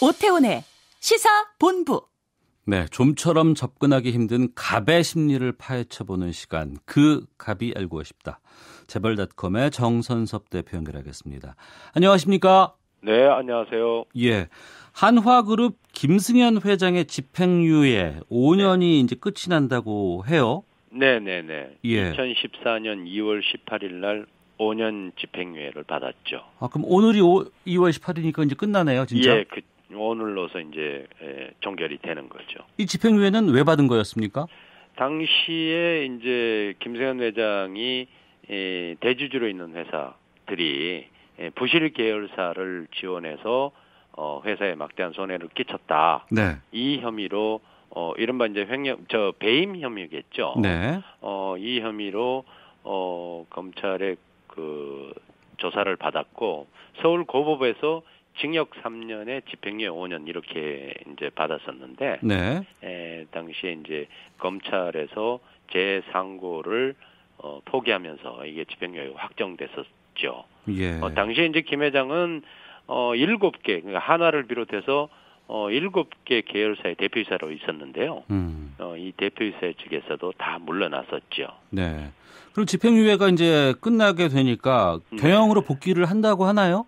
오태훈의 시사 본부. 네, 좀처럼 접근하기 힘든 갑의 심리를 파헤쳐보는 시간. 그 갑이 알고 싶다. 재벌닷컴의 정선섭 대표 연결하겠습니다. 안녕하십니까? 네, 안녕하세요. 예. 한화그룹 김승현 회장의 집행유예 5년이 네. 이제 끝이 난다고 해요. 네, 네, 네. 예. 2014년 2월 18일 날 5년 집행유예를 받았죠. 아, 그럼 오늘이 5, 2월 18일이니까 이제 끝나네요, 진짜? 예, 그, 오늘로서 이제 예, 종결이 되는 거죠. 이 집행유예는 왜 받은 거였습니까? 당시에 이제 김세현 회장이 예, 대주주로 있는 회사들이 예, 부실 계열사를 지원해서 어, 회사에 막대한 손해를 끼쳤다. 네. 이 혐의로 어, 이른바 이제 횡령, 저 배임 혐의겠죠. 네. 어, 이 혐의로 어, 검찰의 그 조사를 받았고 서울 고법에서 징역 3년에 집행유예 5년 이렇게 이제 받았었는데 네. 에, 당시에 이제 검찰에서 재 상고를 어, 포기하면서 이게 집행유예 확정됐었죠. 예. 어, 당시에 이제 김 회장은 어, 7개 그러니까 하나를 비롯해서 어, 7개 계열사의 대표이사로 있었는데요. 음. 어, 이 대표이사 측에서도 다 물러났었죠. 네. 그럼 집행유예가 이제 끝나게 되니까 네. 경영으로 복귀를 한다고 하나요?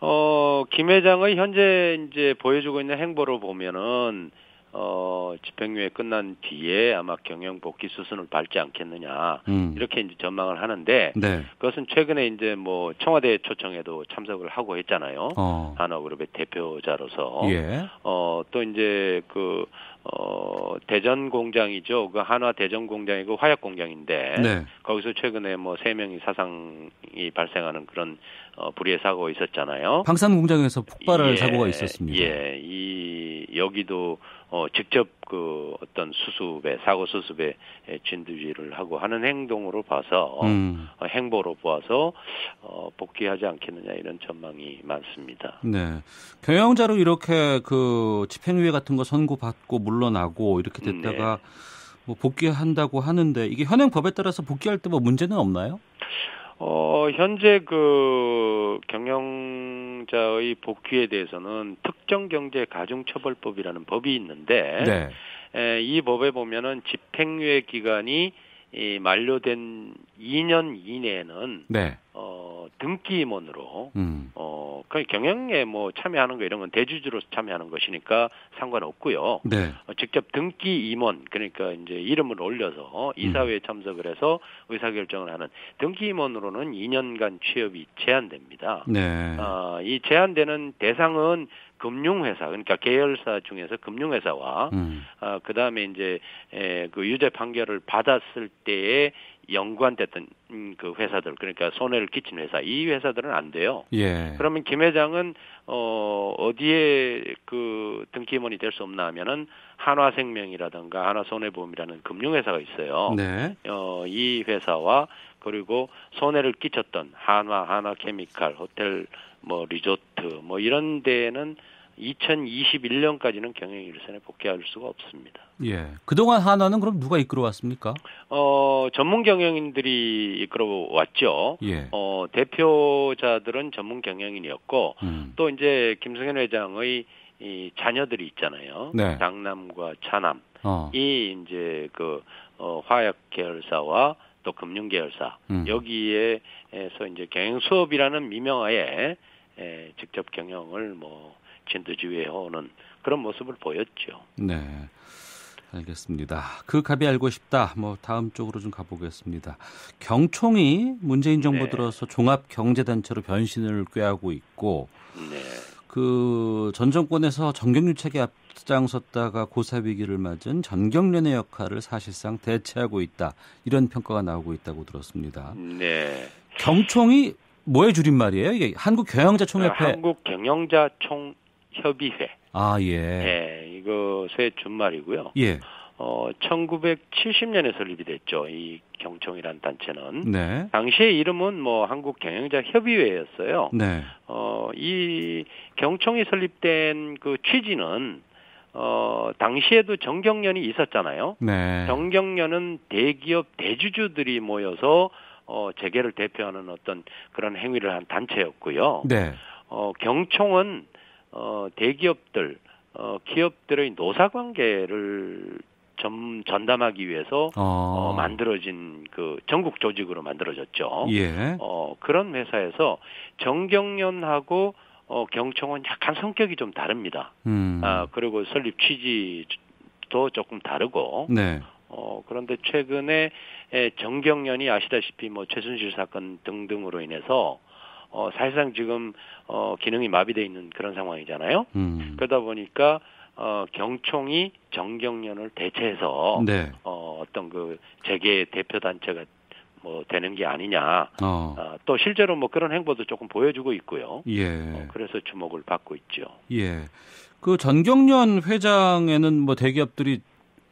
어, 김 회장의 현재 이제 보여주고 있는 행보를 보면은 어, 집행유예 끝난 뒤에 아마 경영 복귀 수순을 밟지 않겠느냐 음. 이렇게 이제 전망을 하는데 네. 그것은 최근에 이제 뭐 청와대 초청에도 참석을 하고 했잖아요. 어. 한화그룹의 대표자로서 예. 어 또 이제 그 어, 대전 공장이죠. 그 한화 대전 공장이고 화약 공장인데 네. 거기서 최근에 뭐 세 명이 사상이 발생하는 그런 어, 불의의 사고가 있었잖아요. 방산 공장에서 폭발할 예, 사고가 있었습니다. 예, 이 여기도 어, 직접 그 어떤 수습에 사고 수습에 진두지를 하고 하는 행동으로 봐서 음. 어, 행보로 보아서 어, 복귀하지 않겠느냐 이런 전망이 많습니다. 네, 경영자로 이렇게 그 집행유예 같은 거 선고받고 물러나고 이렇게 됐다가 네. 뭐 복귀한다고 하는데 이게 현행 법에 따라서 복귀할 때 뭐 문제는 없나요? 어, 현재 그 경영 자의 복귀에 대해서는 특정경제가중처벌법이라는 법이 있는데 네. 에, 이 법에 보면은 집행유예 기간이 이 만료된 2년 이내에는 네. 어, 등기 임원으로 음. 어, 그 경영에 뭐 참여하는 거 이런 건 대주주로 참여하는 것이니까 상관없고요. 네. 어, 직접 등기 임원 그러니까 이제 이름을 올려서 이사회에 음. 참석을 해서 의사 결정을 하는 등기 임원으로는 2년간 취업이 제한됩니다. 네. 어, 이 제한되는 대상은 금융회사 그러니까 계열사 중에서 금융회사와 음. 어, 그다음에 이제 에, 그 유죄 판결을 받았을 때에 연관됐던 음, 그 회사들 그러니까 손해를 끼친 회사 이 회사들은 안 돼요. 예. 그러면 김 회장은 어 어디에 그 등기임원이 될 수 없나 하면은 한화생명이라든가 한화손해보험이라는 금융회사가 있어요. 네. 어이 회사와 그리고 손해를 끼쳤던 한화, 한화케미칼, 호텔 뭐 리조트 뭐 이런 데는 2021년까지는 경영 일선에 복귀할 수가 없습니다. 예. 그동안 한화는 그럼 누가 이끌어 왔습니까? 어, 전문 경영인들이 이끌어 왔죠. 예. 어, 대표자들은 전문 경영인이었고 음. 또 이제 김승현 회장의 이 자녀들이 있잖아요. 네. 장남과 차남. 어. 이 이제 그 어, 화약 계열사와 또 금융 계열사 음. 여기에서 이제 경영 수업이라는 미명하에 에, 직접 경영을 뭐 진두지휘해 오는 그런 모습을 보였죠. 네. 알겠습니다. 그 갑이 알고 싶다. 뭐 다음 쪽으로 좀 가보겠습니다. 경총이 문재인 정부 네. 들어서 종합 경제단체로 변신을 꾀하고 있고 네. 그 전 정권에서 정경유착에 앞장섰다가 고사 위기를 맞은 전경련의 역할을 사실상 대체하고 있다. 이런 평가가 나오고 있다고 들었습니다. 네. 경총이 뭐의 줄임말이에요? 이게 한국 경영자 총협회. 한국 경영자 총 협의회. 아, 예. 예, 이것의 준말이고요. 예. 어, 1970년에 설립이 됐죠. 이 경총이란 단체는. 네. 당시의 이름은 뭐 한국 경영자 협의회였어요. 네. 어, 이 경총이 설립된 그 취지는 어, 당시에도 정경련이 있었잖아요. 네. 정경련은 대기업 대주주들이 모여서 어, 재계를 대표하는 어떤 그런 행위를 한 단체였고요. 네. 어, 경총은 어, 대기업들, 어, 기업들의 노사 관계를 점, 전담하기 위해서 어. 어, 만들어진 그 전국 조직으로 만들어졌죠. 예. 어, 그런 회사에서 정경련하고 어, 경청은 약간 성격이 좀 다릅니다. 음. 아, 그리고 설립 취지도 조금 다르고. 네. 어, 그런데 최근에 에, 정경련이 아시다시피 뭐 최순실 사건 등등으로 인해서 어, 사실상 지금 어, 기능이 마비되어 있는 그런 상황이잖아요. 음. 그러다 보니까 어, 경총이 정경련을 대체해서 네. 어, 어떤 그 재계 대표 단체가 뭐 되는 게 아니냐. 어. 어. 또 실제로 뭐 그런 행보도 조금 보여주고 있고요. 예. 어, 그래서 주목을 받고 있죠. 예. 그 전경련 회장에는 뭐 대기업들이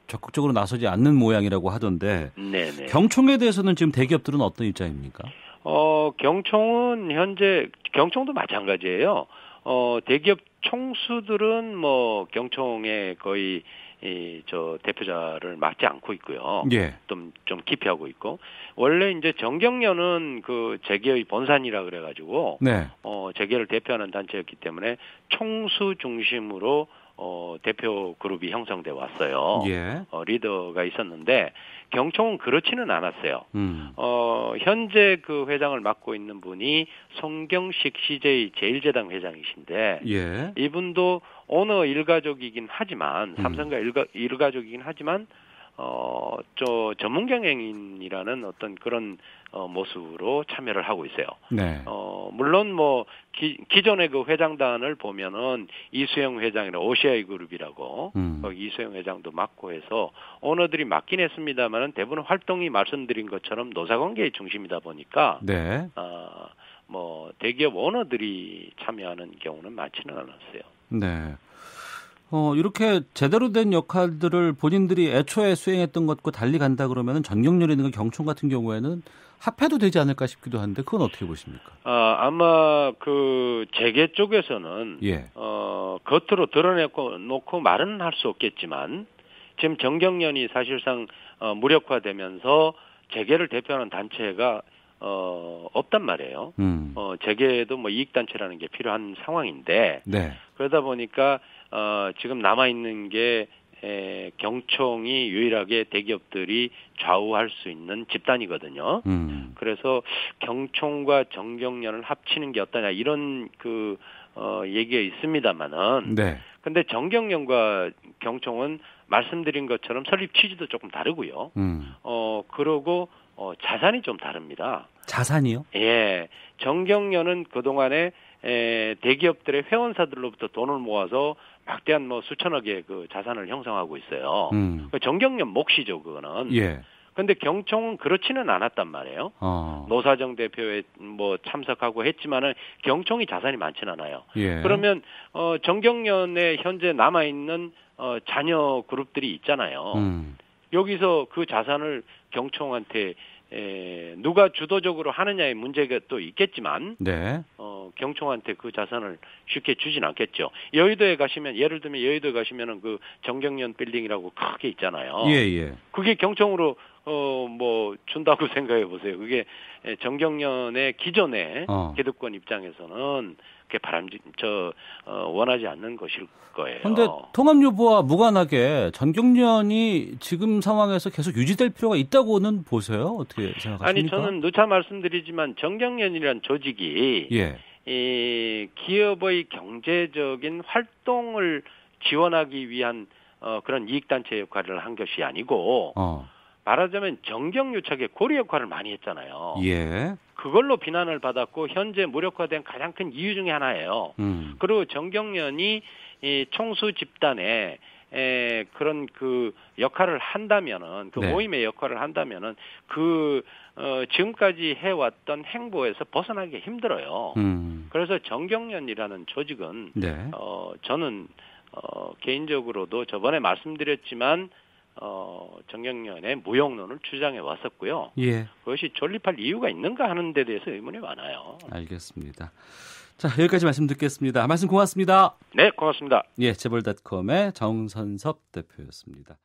적극적으로 나서지 않는 모양이라고 하던데. 네네. 경총에 대해서는 지금 대기업들은 어떤 입장입니까? 어, 경총은 현재 경총도 마찬가지예요. 어, 대기업 총수들은 뭐 경총에 거의 이 저 대표자를 맡지 않고 있고요. 예. 좀, 좀 기피하고 있고 원래 이제 정경련은 그 재계의 본산이라 그래가지고 네. 어 재계를 대표하는 단체였기 때문에 총수 중심으로 어, 대표 그룹이 형성돼 왔어요. 예. 어, 리더가 있었는데 경총은 그렇지는 않았어요. 음. 어, 현재 그 회장을 맡고 있는 분이 송경식 CJ 제일제당 회장이신데 예. 이분도 오너 일가족이긴 하지만 음. 삼성과 일가, 일가족이긴 하지만 어, 저 전문 경영인이라는 어떤 그런 어, 모습으로 참여를 하고 있어요. 네. 어, 물론 뭐 기, 기존의 그 회장단을 보면은 이수영 회장이나 오시아이 그룹이라고 음. 어, 이수영 회장도 맡고 해서 오너들이 맡긴 했습니다만은 대부분 활동이 말씀드린 것처럼 노사관계의 중심이다 보니까 네. 어, 뭐 대기업 오너들이 참여하는 경우는 많지는 않았어요. 네. 어, 이렇게 제대로 된 역할들을 본인들이 애초에 수행했던 것과 달리 간다 그러면 전경련이든가 경총 같은 경우에는 합해도 되지 않을까 싶기도 한데 그건 어떻게 보십니까? 아, 아마 그 재계 쪽에서는 예. 어, 겉으로 드러내고 놓고 말은 할 수 없겠지만 지금 정경련이 사실상 어, 무력화되면서 재계를 대표하는 단체가 어, 없단 말이에요. 음. 어, 재계에도 뭐 이익단체라는 게 필요한 상황인데, 네. 그러다 보니까 어, 지금 남아 있는 게 에, 경총이 유일하게 대기업들이 좌우할 수 있는 집단이거든요. 음. 그래서 경총과 정경련을 합치는 게 어떠냐 이런 그 어, 얘기가 있습니다만은. 네. 근데 정경련과 경총은 말씀드린 것처럼 설립 취지도 조금 다르고요. 음. 어 그러고 어, 자산이 좀 다릅니다. 자산이요? 예. 정경련은 그동안에 에, 대기업들의 회원사들로부터 돈을 모아서 막대한 뭐 수천억의 그 자산을 형성하고 있어요. 음. 그 정경련 몫이죠, 그거는. 예. 근데 경총은 그렇지는 않았단 말이에요. 어. 노사정 대표에 뭐 참석하고 했지만은 경총이 자산이 많지는 않아요. 예. 그러면 어 정경련에 현재 남아 있는 어 자녀 그룹들이 있잖아요. 음. 여기서 그 자산을 경총한테 에, 누가 주도적으로 하느냐의 문제가 또 있겠지만 네. 어, 경총한테 그 자산을 쉽게 주진 않겠죠. 여의도에 가시면 예를 들면 여의도에 가시면은 그 정경련 빌딩이라고 크게 있잖아요. 예, 예. 그게 경총으로 어 뭐 준다고 생각해 보세요. 그게 정경련의 기존의 어. 기득권 입장에서는 그렇게 바람직 저 어, 원하지 않는 것일 거예요. 그런데 통합 여부와 무관하게 전경련이 지금 상황에서 계속 유지될 필요가 있다고는 보세요. 어떻게 생각하십니까? 아니 저는 누차 말씀드리지만 정경련이란 조직이 예. 이 기업의 경제적인 활동을 지원하기 위한 어, 그런 이익단체 역할을 한 것이 아니고 어. 말하자면 정경유착의 고리 역할을 많이 했잖아요. 예. 그걸로 비난을 받았고 현재 무력화된 가장 큰 이유 중에 하나예요. 음. 그리고 정경련이 이 총수 집단에 에, 그런 그 역할을 한다면은 그 네. 모임의 역할을 한다면은 그 어, 지금까지 해왔던 행보에서 벗어나기 힘들어요. 음. 그래서 정경련이라는 조직은 네. 어, 저는 어, 개인적으로도 저번에 말씀드렸지만 어, 정경련의 무용론을 주장해 왔었고요. 예. 그것이 존립할 이유가 있는가 하는 데 대해서 의문이 많아요. 알겠습니다. 자, 여기까지 말씀 듣겠습니다. 말씀 고맙습니다. 네, 고맙습니다. 예, 재벌닷컴의 정선섭 대표였습니다.